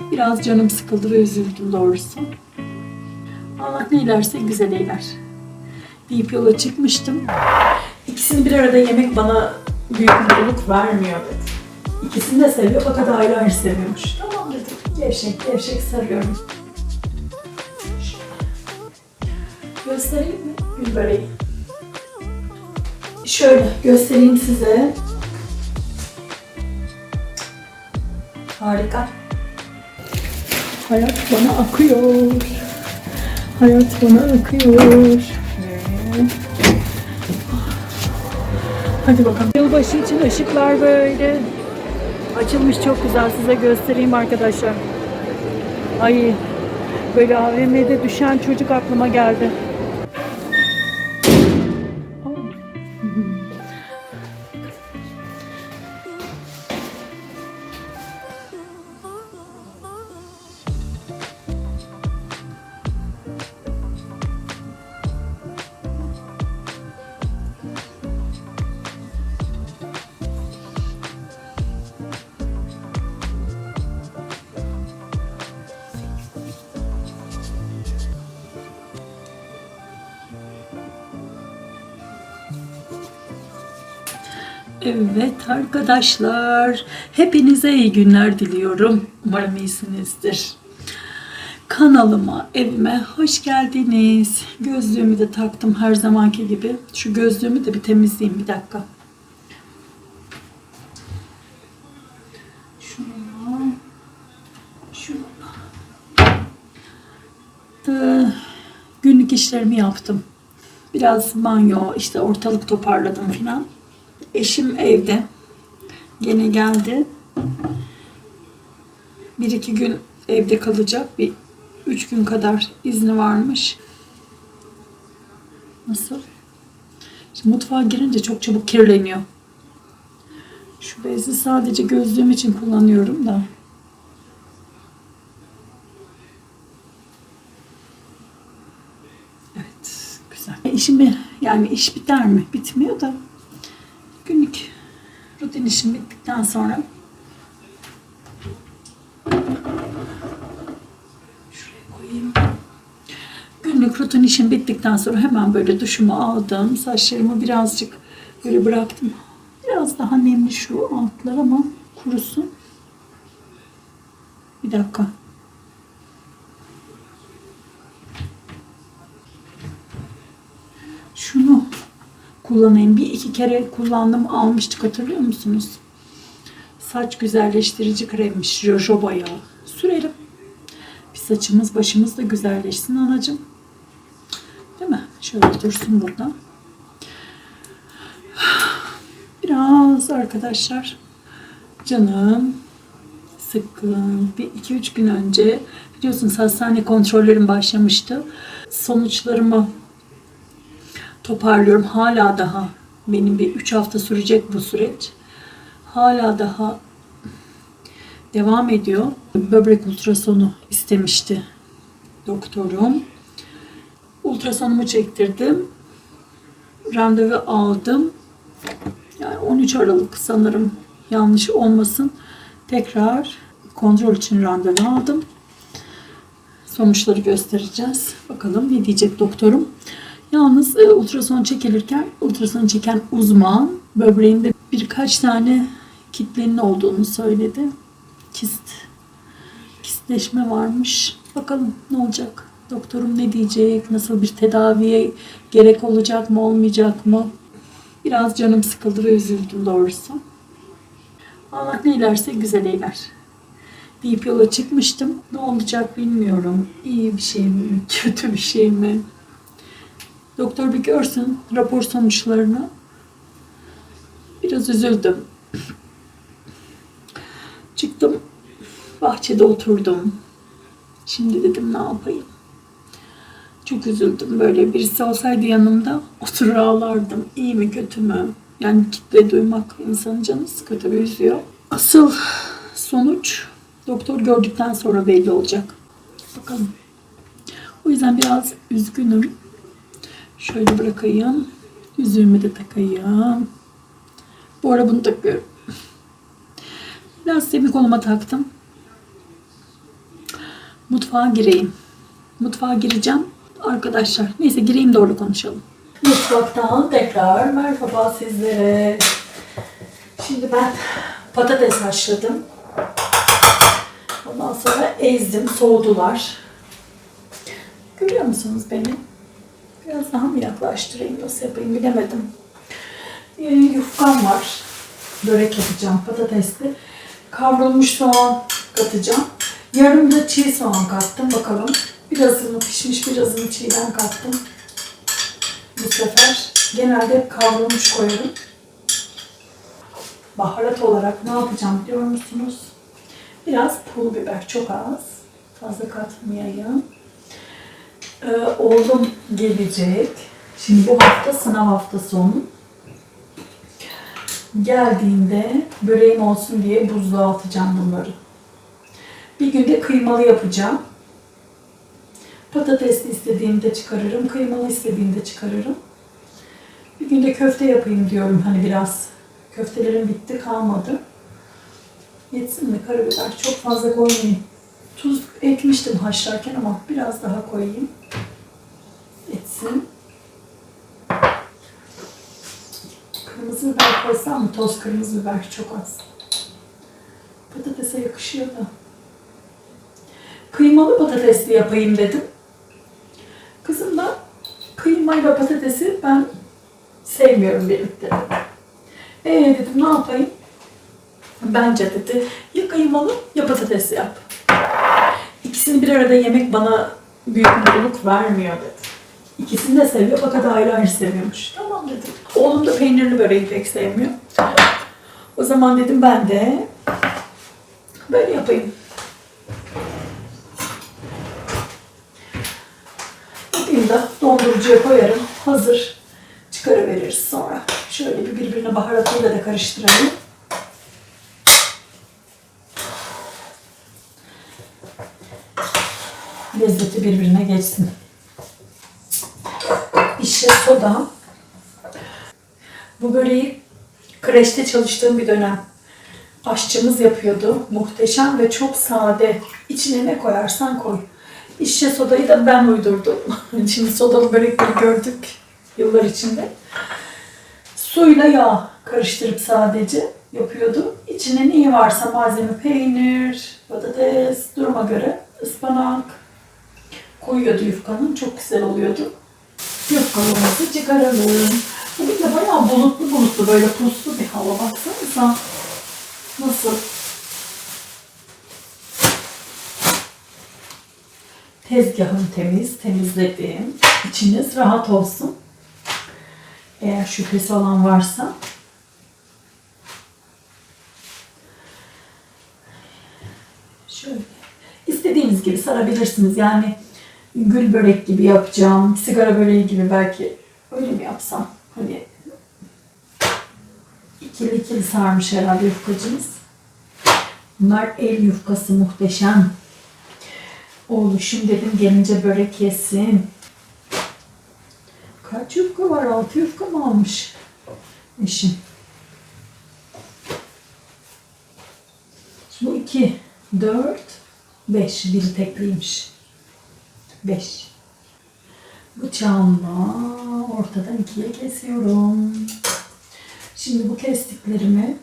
Biraz canım sıkıldı ve üzüldüm doğrusu. Allah ne ilerse güzel eyler. Deyip yola çıkmıştım. İkisini bir arada yemek bana büyük mutluluk vermiyor dedi. İkisini de seviyor fakat ayrı ayrı seviyormuş. Tamam dedim. Gevşek gevşek sarıyorum. Göstereyim mi gül böreği? Şöyle göstereyim size. Harika. Hayat bana akıyor. Hayat bana akıyor. Hadi bakalım. Yılbaşı için ışıklar böyle açılmış çok güzel. Size göstereyim arkadaşlar. Ay böyle AVM'de düşen çocuk aklıma geldi. Evet arkadaşlar, hepinize iyi günler diliyorum. Umarım iyisinizdir. Kanalıma, evime hoş geldiniz. Gözlüğümü de taktım her zamanki gibi. Şu gözlüğümü de bir temizleyeyim bir dakika. Şunu, şunu. Günlük işlerimi yaptım. Biraz banyo, işte ortalık toparladım filan. Eşim evde. Gene geldi. Bir iki gün evde kalacak. Bir üç gün kadar izni varmış. Nasıl? Şimdi mutfağa girince çok çabuk kirleniyor. Şu bezi sadece gözlüğüm için kullanıyorum da. Evet, güzel. İşimi yani iş biter mi? Bitmiyor da rutin işim bittikten sonra şuraya koyayım. Günlük rutin işim bittikten sonra hemen böyle duşumu aldım. Saçlarımı birazcık böyle bıraktım. Biraz daha nemli şu altlar ama kurusun. Bir dakika. Şunu kullanayım. Bir iki kere kullandım almıştık hatırlıyor musunuz? Saç güzelleştirici kremmiş. Jojoba yağı. Sürelim. Bir saçımız başımız da güzelleşsin anacığım. Değil mi? Şöyle dursun burada. Biraz arkadaşlar canım sıkkın. Bir iki üç gün önce biliyorsunuz hastane kontrollerim başlamıştı. Sonuçlarımı toparlıyorum. Hala daha benim bir 3 hafta sürecek bu süreç. Hala daha devam ediyor. Böbrek ultrasonu istemişti doktorum. Ultrasonumu çektirdim. Randevu aldım. Yani 13 Aralık sanırım yanlış olmasın. Tekrar kontrol için randevu aldım. Sonuçları göstereceğiz. Bakalım ne diyecek doktorum. Yalnız e, ultrason çekilirken ultrason çeken uzman böbreğinde birkaç tane kitlenin olduğunu söyledi. Kist, kistleşme varmış. Bakalım ne olacak? Doktorum ne diyecek? Nasıl bir tedaviye gerek olacak mı olmayacak mı? Biraz canım sıkıldı ve üzüldüm doğrusu. Allah ne ilerse güzel eyler. Deyip yola çıkmıştım. Ne olacak bilmiyorum. İyi bir şey mi? Kötü bir şey mi? Doktor bir görsün rapor sonuçlarını. Biraz üzüldüm. Çıktım. Bahçede oturdum. Şimdi dedim ne yapayım. Çok üzüldüm. Böyle birisi olsaydı yanımda oturur ağlardım. İyi mi kötü mü? Yani kitle duymak insanın canı sıkıyor üzüyor. Asıl sonuç doktor gördükten sonra belli olacak. Bakalım. O yüzden biraz üzgünüm. Şöyle bırakayım. Yüzüğümü de takayım. Bu ara bunu takıyorum. Lastiğimi koluma taktım. mutfağa gireyim. Mutfağa gireceğim. Arkadaşlar neyse gireyim doğru konuşalım. Mutfaktan tekrar merhaba sizlere. Şimdi ben patates haşladım. Ondan sonra ezdim, soğudular. Görüyor musunuz beni? Biraz daha mı yaklaştırayım, nasıl yapayım bilemedim. Ee, yufkam var. Börek yapacağım patatesli. Kavrulmuş soğan katacağım. Yarım da çiğ soğan kattım bakalım. Birazını pişmiş, birazını çiğden kattım. Bu sefer genelde kavrulmuş koyarım. Baharat olarak ne yapacağım biliyor musunuz? Biraz pul biber, çok az. Fazla katmayayım. Ee, oğlum gelecek. Şimdi bu hafta sınav haftası onun. Geldiğinde böreğim olsun diye buzluğa atacağım bunları. Bir günde kıymalı yapacağım. Patatesli istediğimde çıkarırım, kıymalı istediğimde çıkarırım. Bir günde köfte yapayım diyorum hani biraz. Köftelerim bitti kalmadı. Yetsin mi karabiber? Çok fazla koymayayım. Tuz ekmiştim haşlarken ama biraz daha koyayım. Etsin. Kırmızı biber koysam mı? Toz kırmızı biber çok az. Patatese yakışıyor da. Kıymalı patatesli yapayım dedim. Kızım da kıymayla patatesi ben sevmiyorum birlikte. Ee dedim ne yapayım? Bence dedi ya kıymalı ya patatesli yap. İkisini bir arada yemek bana büyük mutluluk vermiyor dedi. İkisini de seviyor fakat ayrı ayrı seviyormuş. Tamam dedim. Oğlum da peynirli böreği pek sevmiyor. O zaman dedim ben de böyle yapayım. Yapayım da dondurucuya koyarım. Hazır çıkarıveririz sonra. Şöyle bir birbirine baharatıyla da karıştıralım. Lezzeti birbirine geçsin. İşte soda. Bu böreği kreşte çalıştığım bir dönem aşçımız yapıyordu. Muhteşem ve çok sade. İçine ne koyarsan koy. İşte sodayı da ben uydurdum. Şimdi sodalı börekleri gördük yıllar içinde. Suyla yağ karıştırıp sadece yapıyordu. İçine neyi varsa malzeme peynir, patates, duruma göre ıspanak koyuyordu yufkanın. Çok güzel oluyordu. Yufkalarımızı çıkaralım. Bugün de bayağı bulutlu bulutlu böyle puslu bir hava baksanıza. Nasıl? Tezgahım temiz, temizledim. İçiniz rahat olsun. Eğer şüphesi olan varsa. Şöyle. İstediğiniz gibi sarabilirsiniz. Yani gül börek gibi yapacağım. Sigara böreği gibi belki öyle mi yapsam? Hani ikili ikili sarmış herhalde yufkacımız. Bunlar el yufkası muhteşem. Oğluşum dedim gelince börek yesin. Kaç yufka var? Altı yufka mı almış eşim? Bu iki, dört, beş. Biri tekliymiş. Beş. Bıçağımla ortadan ikiye kesiyorum. Şimdi bu kestiklerimi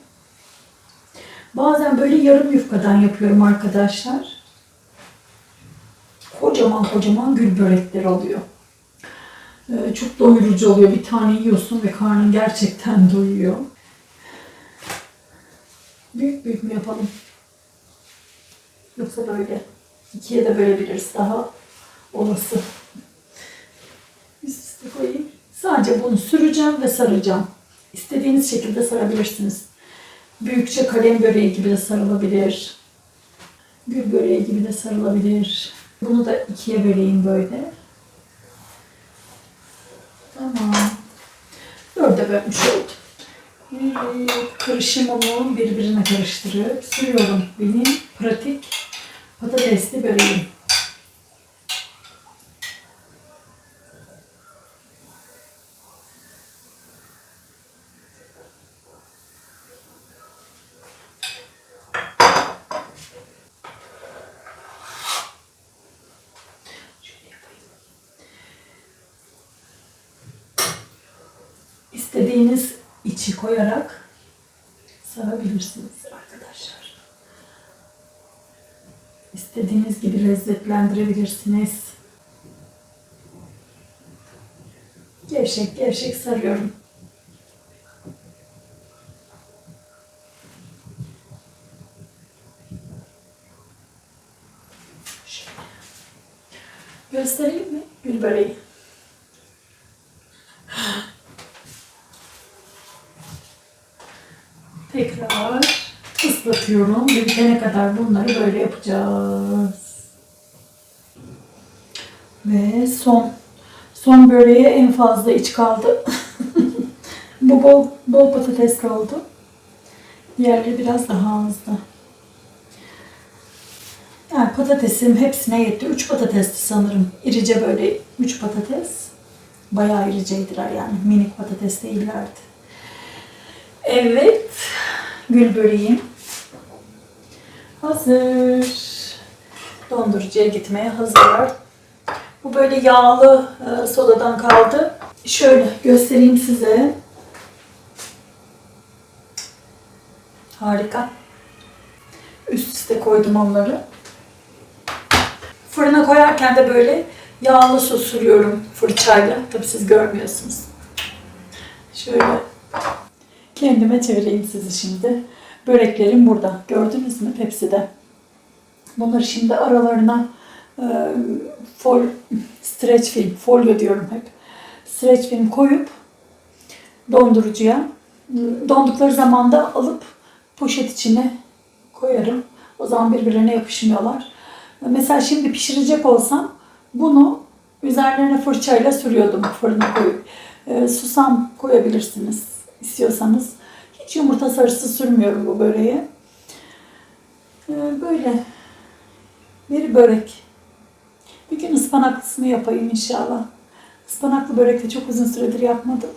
bazen böyle yarım yufkadan yapıyorum arkadaşlar. Kocaman kocaman gül börekleri oluyor. Ee, çok doyurucu oluyor. Bir tane yiyorsun ve karnın gerçekten doyuyor. Büyük büyük mü yapalım? Yoksa böyle ikiye de bölebiliriz daha olası. Üst koyayım. Sadece bunu süreceğim ve saracağım. İstediğiniz şekilde sarabilirsiniz. Büyükçe kalem böreği gibi de sarılabilir. Gül böreği gibi de sarılabilir. Bunu da ikiye böleyim böyle. Tamam. Dörde bölmüş oldum. Evet, karışımımı birbirine karıştırıp sürüyorum. Benim pratik patatesli böreğim. istediğiniz içi koyarak sarabilirsiniz arkadaşlar. İstediğiniz gibi lezzetlendirebilirsiniz. Gevşek gevşek sarıyorum. Şöyle. Göstereyim mi gül böreği? Tekrar ıslatıyorum. Bitene kadar bunları böyle yapacağız. Ve son son böreğe en fazla iç kaldı. Bu bol, bol patatesli oldu. Diğerleri biraz daha azdı. Yani patatesim hepsine yetti. Üç patatesti sanırım. İrice böyle üç patates. Bayağı iriceydiler yani. Minik patates değillerdi. Evet. Gül böreğim. Hazır. Dondurucuya gitmeye hazırlar. Bu böyle yağlı e, sodadan kaldı. Şöyle göstereyim size. Harika. Üst üste koydum onları. Fırına koyarken de böyle yağlı su sürüyorum fırçayla. Tabii siz görmüyorsunuz. Şöyle kendime çevireyim sizi şimdi. Böreklerim burada. Gördünüz mü tepside? Bunları şimdi aralarına e, fol, streç film, folyo diyorum hep. Streç film koyup dondurucuya dondukları zaman da alıp poşet içine koyarım. O zaman birbirine yapışmıyorlar. Mesela şimdi pişirecek olsam bunu üzerlerine fırçayla sürüyordum fırına koyup. E, susam koyabilirsiniz istiyorsanız. Hiç yumurta sarısı sürmüyorum bu böreğe. E, böyle bir börek. Bir gün ıspanaklısını yapayım inşallah. Ispanaklı börek de çok uzun süredir yapmadım.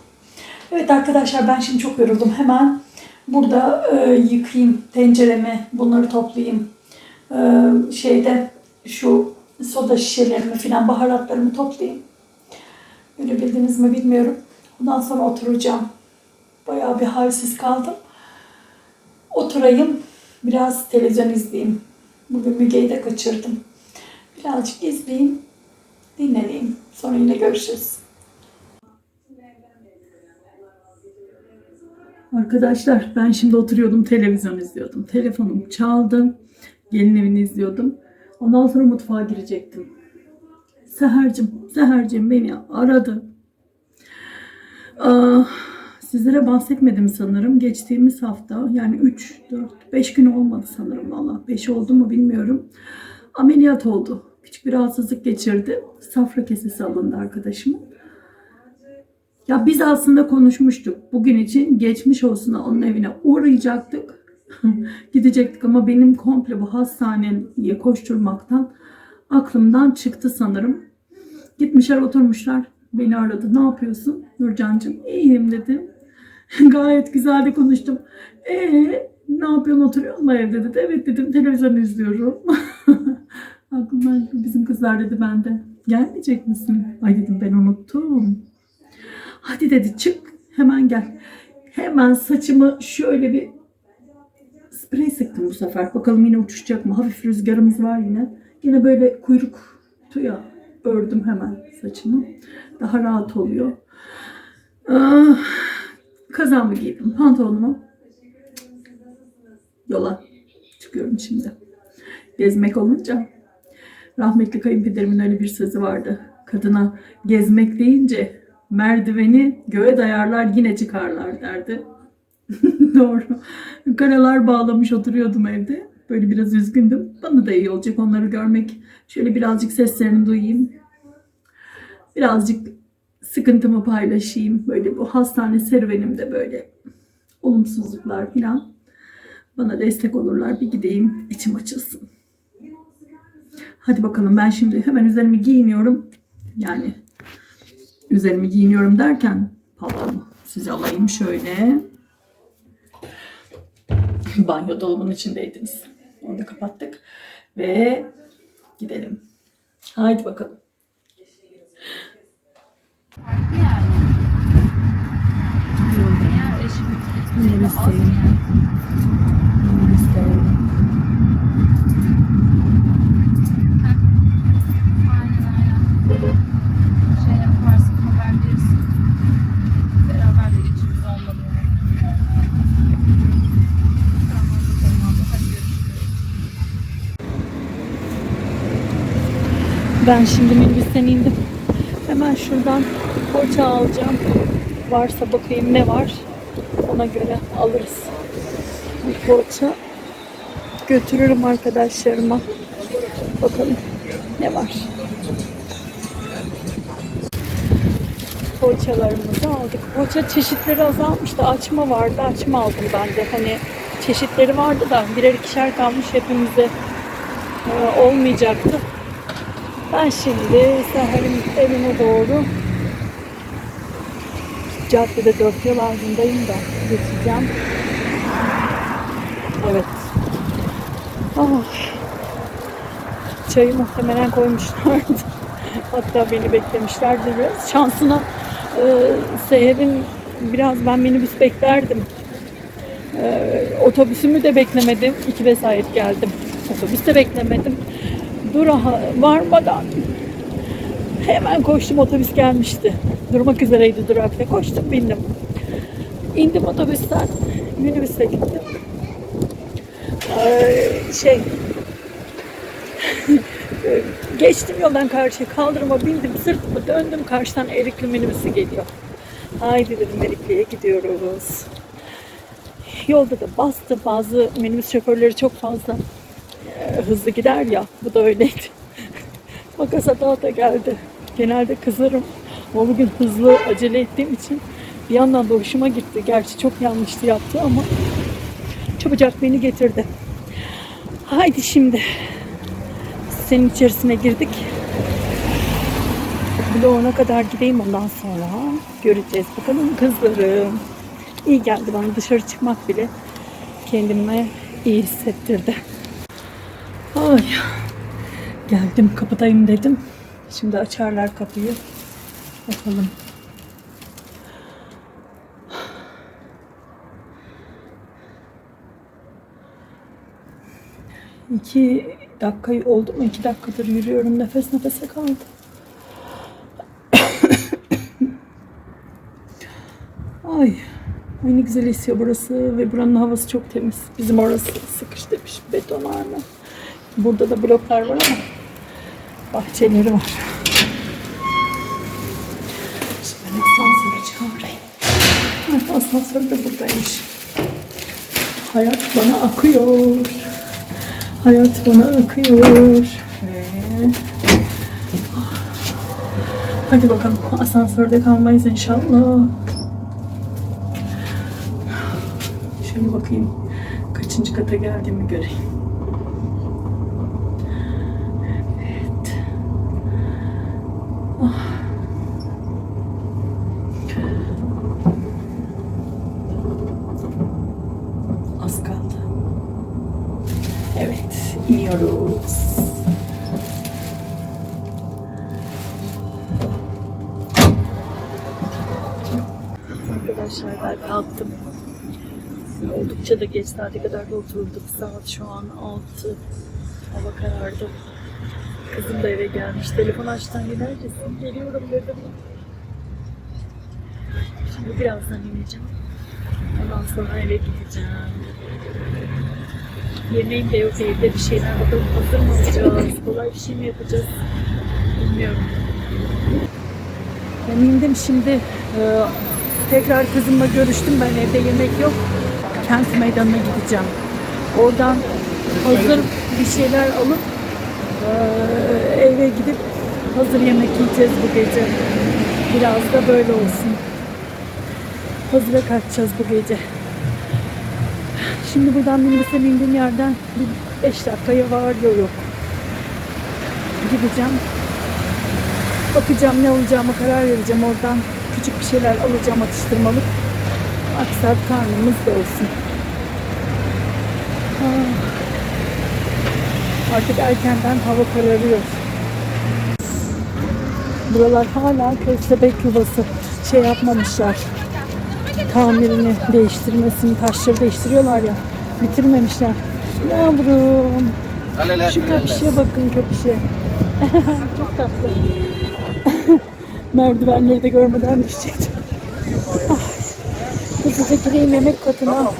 Evet arkadaşlar ben şimdi çok yoruldum. Hemen burada e, yıkayayım tenceremi, bunları toplayayım. E, şeyde şu soda şişelerimi filan baharatlarımı toplayayım. Görebildiniz mi bilmiyorum. Ondan sonra oturacağım. Bayağı bir halsiz kaldım. Oturayım. Biraz televizyon izleyeyim. Bugün Müge'yi de kaçırdım. Birazcık izleyeyim. Dinleneyim. Sonra yine görüşürüz. Arkadaşlar ben şimdi oturuyordum televizyon izliyordum. Telefonum çaldı. Gelin evini izliyordum. Ondan sonra mutfağa girecektim. Seher'cim, Seher'cim beni aradı. Aa, sizlere bahsetmedim sanırım. Geçtiğimiz hafta yani 3, 4, 5 gün olmadı sanırım valla. 5 oldu mu bilmiyorum. Ameliyat oldu. Küçük bir rahatsızlık geçirdi. Safra kesesi alındı arkadaşımın. Ya biz aslında konuşmuştuk. Bugün için geçmiş olsun onun evine uğrayacaktık. Gidecektik ama benim komple bu hastaneye koşturmaktan aklımdan çıktı sanırım. Gitmişler oturmuşlar. Beni aradı. Ne yapıyorsun Nurcan'cığım? İyiyim dedim. Gayet güzel de konuştum. Ee ne yapıyorsun oturuyor mu evde dedi. Evet dedim televizyon izliyorum. Aklımdan bizim kızlar dedi ben de. Gelmeyecek misin? Ay dedim ben unuttum. Hadi dedi çık hemen gel. Hemen saçımı şöyle bir sprey sıktım bu sefer. Bakalım yine uçuşacak mı? Hafif rüzgarımız var yine. Yine böyle kuyruk tuya ördüm hemen saçımı. Daha rahat oluyor. Ah, kazağımı giydim. Pantolonumu. Yola çıkıyorum şimdi. Gezmek olunca rahmetli kayınpederimin öyle bir sözü vardı. Kadına gezmek deyince merdiveni göğe dayarlar yine çıkarlar derdi. Doğru. Karalar bağlamış oturuyordum evde. Böyle biraz üzgündüm. Bana da iyi olacak onları görmek. Şöyle birazcık seslerini duyayım. Birazcık sıkıntımı paylaşayım. Böyle bu hastane serüvenimde böyle olumsuzluklar falan bana destek olurlar. Bir gideyim içim açılsın. Hadi bakalım ben şimdi hemen üzerimi giyiniyorum. Yani üzerimi giyiniyorum derken paltomu size alayım şöyle. Banyo dolabının içindeydiniz. Onu da kapattık. Ve gidelim. Haydi bakalım. Minibüsteyim. Minibüsteyim. Aynen aynen. Şey yaparsın, haber verirsin. Beraber de geçeriz olmadı yani. Tamam, tamam. Hadi görüşürüz. Ben şimdi minibüsten indim. Hemen şuradan poğaça alacağım. Varsa bakayım ne var. Ona göre alırız. Bir poğaça götürürüm arkadaşlarıma. Bakalım ne var. Poğaçalarımızı aldık. Poğaça çeşitleri azalmıştı. Açma vardı. Açma aldım ben de. Hani çeşitleri vardı da birer ikişer kalmış hepimize e, olmayacaktı. Ben şimdi Seher'in evine doğru caddede dört yol ardındayım da geçeceğim. Evet. Ah. Çayı muhtemelen koymuşlardı. Hatta beni beklemişlerdi biraz. Şansına e, Seher'in biraz ben minibüs beklerdim. E, otobüsümü de beklemedim. İki vesayet geldim. Otobüs de beklemedim. Durağa varmadan hemen koştum otobüs gelmişti. Durmak üzereydi durakta. Koştum bindim. İndim otobüsten. Minibüse gittim. Ee, şey geçtim yoldan karşıya kaldırıma bindim sırtımı döndüm karşıdan Erikli minibüsü geliyor. Haydi dedim Erikli'ye gidiyoruz. Yolda da bastı bazı minibüs şoförleri çok fazla hızlı gider ya. Bu da öyleydi. Makas ata geldi. Genelde kızarım. Ama bugün hızlı acele ettiğim için bir yandan da hoşuma gitti. Gerçi çok yanlıştı yaptı ama çabucak beni getirdi. Haydi şimdi senin içerisine girdik. Bloğuna kadar gideyim ondan sonra göreceğiz. Bakalım kızlarım. İyi geldi bana dışarı çıkmak bile kendime iyi hissettirdi. Ay. Geldim kapıdayım dedim. Şimdi açarlar kapıyı. Bakalım. İki dakika oldu mu? İki dakikadır yürüyorum. Nefes nefese kaldım. Ay. Ay ne güzel esiyor burası ve buranın havası çok temiz. Bizim orası sıkış demiş betonarme. Burada da bloklar var ama bahçeleri var. Şimdi ben asansöre çağırayım. Ay, asansör de buradaymış. Hayat bana akıyor. Hayat bana akıyor. Ve... Hadi bakalım asansörde kalmayız inşallah. Şöyle bakayım kaçıncı kata geldiğimi göreyim. Oldukça da geç saate kadar da oturduk. Saat şu an 6. Hava karardı. Kızım da eve gelmiş. Telefon açtan gidercesin. Geliyorum dedim. Şimdi birazdan ineceğim. Ondan sonra eve gideceğim. Yemeğim de yok evde bir şeyler bakalım hazır mı alacağız? Kolay bir şey mi yapacağız? Bilmiyorum. Ben indim şimdi. Ee, tekrar kızımla görüştüm. Ben evde yemek yok. Kent meydanına gideceğim. Oradan hazır bir şeyler alıp eve gidip hazır yemek yiyeceğiz bu gece. Biraz da böyle olsun. Hazıra kaçacağız bu gece. Şimdi buradan minibüse bindiğim yerden bir 5 dakikaya var yol yok. Gideceğim. Bakacağım ne alacağıma karar vereceğim. Oradan küçük bir şeyler alacağım atıştırmalık. Aksat karnımız da olsun. Ah. Artık erkenden hava kararıyor. Buralar hala köstebek yuvası. Şey yapmamışlar. tamirini değiştirmesini, taşları değiştiriyorlar ya. Bitirmemişler. Yavrum. Şu köpüşe bakın köpüşe. Çok tatlı. Merdivenleri de görmeden düşecektim. Hızlıca gireyim yemek katına.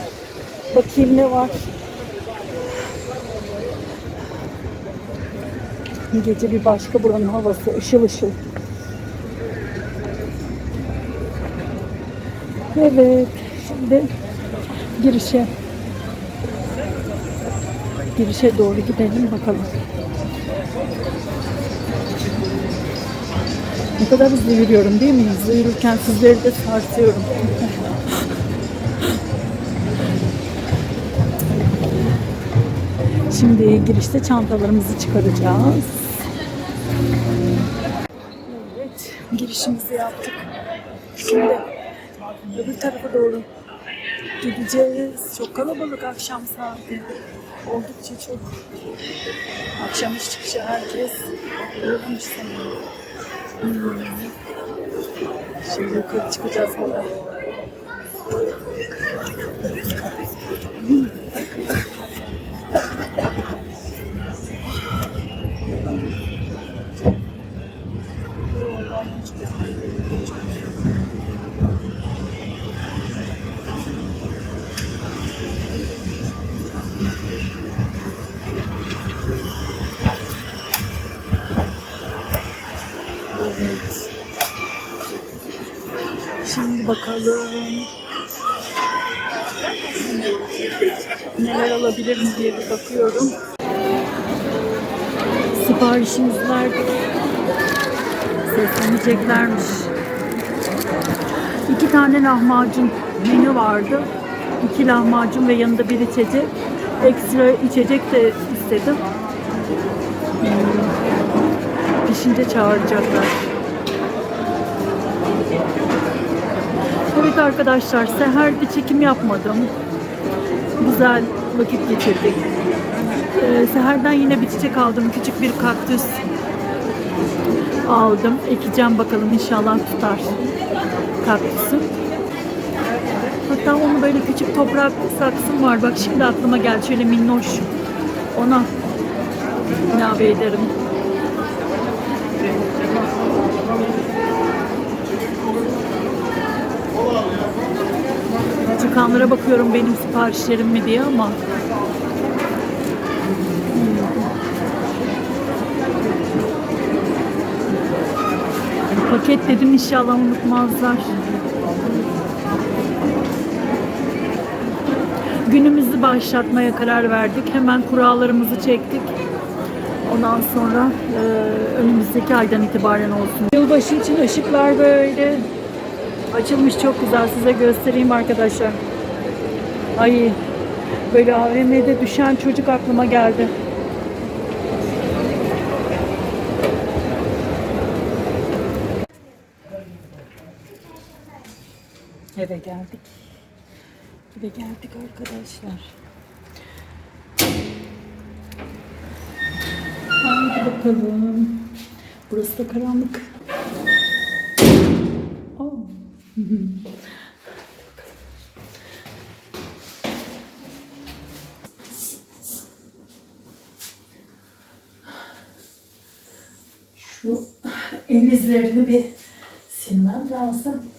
Bakayım ne var. Gece bir başka buranın havası ışıl ışıl. Evet, şimdi girişe girişe doğru gidelim bakalım. Ne kadar hızlı yürüyorum değil mi? Hızlı yürürken sizleri de sarsıyorum. Şimdi girişte çantalarımızı çıkaracağız. Evet, girişimizi yaptık. Şimdi öbür tarafa doğru gideceğiz. Çok kalabalık akşam saati. Oldukça çok. Akşam iş çıkışı herkes yorulmuş sanırım. Hmm. Şimdi yukarı çıkacağız burada. Bakalım. Neler alabilirim diye bir bakıyorum. Siparişimiz nerede? Sesleneceklermiş. İki tane lahmacun menü vardı. İki lahmacun ve yanında bir içecek. Ekstra içecek de istedim. Pişince çağıracaklar. Evet arkadaşlar, seherde çekim yapmadım. Güzel vakit geçirdik. Ee, seherden yine bir çiçek aldım. Küçük bir kaktüs aldım. Ekeceğim bakalım inşallah tutar kaktüsü. Hatta onu böyle küçük toprak saksım var. Bak şimdi aklıma geldi. Şöyle minnoş. Ona ilave ederim. Çıkanlara bakıyorum benim siparişlerim mi diye ama Hmm. paket dedim inşallah unutmazlar. Günümüzü başlatmaya karar verdik. Hemen kurallarımızı çektik. Ondan sonra e, önümüzdeki aydan itibaren olsun. Yılbaşı için ışıklar böyle Açılmış çok güzel. Size göstereyim arkadaşlar. Ay böyle AVM'de düşen çocuk aklıma geldi. Eve geldik. Eve geldik arkadaşlar. Haydi bakalım. Burası da karanlık. Oh. Şu el izlerini bir silmem lazım.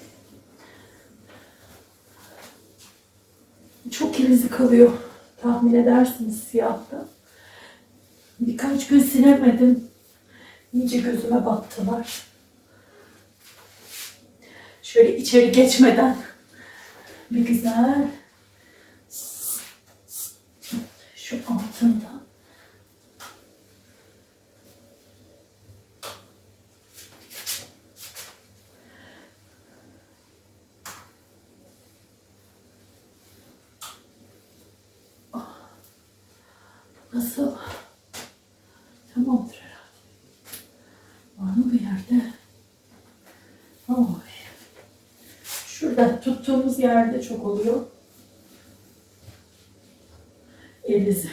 Çok el izi kalıyor. Tahmin edersiniz siyahta. Birkaç gün silemedim. İyice gözüme battılar. Şöyle içeri geçmeden bir güzel şu altında Ah. Nasıl? Tamamdır herhalde. Var mı bir yerde? Oy. Şurada tuttuğumuz yerde çok oluyor. Elizi.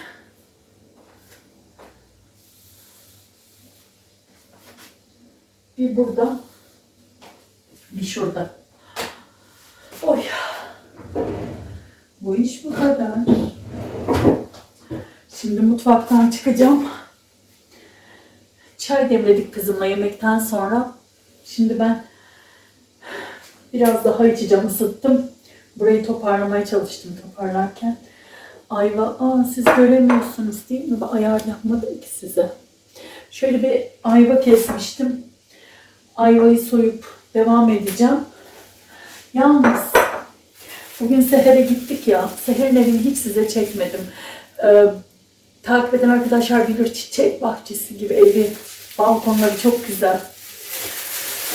Bir burada, bir şurada. Oy. Bu iş bu kadar. Şimdi mutfaktan çıkacağım. Çay demledik kızımla yemekten sonra. Şimdi ben biraz daha içeceğim, ısıttım. Burayı toparlamaya çalıştım toparlarken. Ayva, aa siz göremiyorsunuz değil mi? Ayar yapmadım ki size. Şöyle bir ayva kesmiştim. Ayvayı soyup devam edeceğim. Yalnız bugün Seher'e gittik ya. Seher'in evini hiç size çekmedim. Ee, takip eden arkadaşlar bilir çiçek bahçesi gibi evi. Balkonları çok güzel.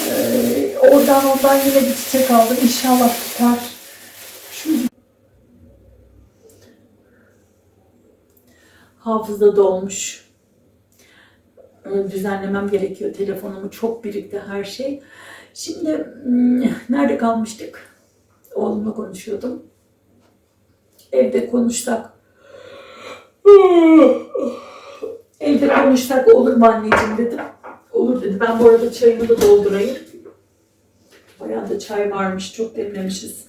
Ee, oradan ondan yine bir çiçek aldım. İnşallah tutar. Şu hafıza dolmuş. Ee, Düzenlemem gerekiyor telefonumu. Çok birikti her şey. Şimdi hmm, nerede kalmıştık? Oğlumla konuşuyordum. Evde konuşsak. Evde konuşsak olur mu anneciğim dedim. Olur dedi. Ben bu arada çayımı da doldurayım. Bayağı da çay varmış. Çok demlemişiz.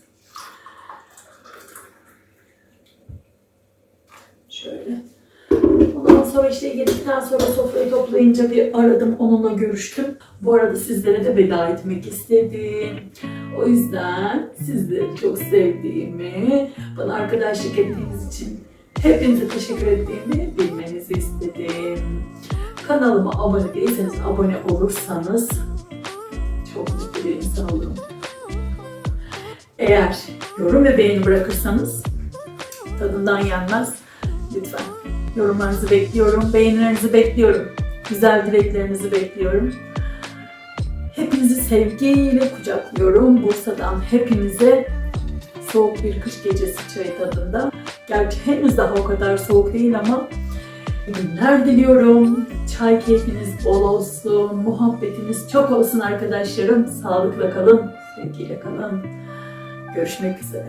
Şöyle. Ondan sonra işte yedikten sonra sofrayı toplayınca bir aradım. Onunla görüştüm. Bu arada sizlere de veda etmek istedim. O yüzden sizleri çok sevdiğimi, bana arkadaşlık ettiğiniz için hepinize teşekkür ettiğimi bilmenizi istedim. Kanalıma abone değilseniz abone olursanız insan olurum. Eğer yorum ve beğeni bırakırsanız tadından yenmez. Lütfen yorumlarınızı bekliyorum, beğenilerinizi bekliyorum. Güzel dileklerinizi bekliyorum. Hepinizi sevgiyle kucaklıyorum. Bursa'dan hepinize soğuk bir kış gecesi çayı tadında. Gerçi henüz daha o kadar soğuk değil ama günler diliyorum. Çay keyfiniz bol olsun, muhabbetiniz çok olsun arkadaşlarım. Sağlıkla kalın, sevgiyle kalın. Görüşmek üzere.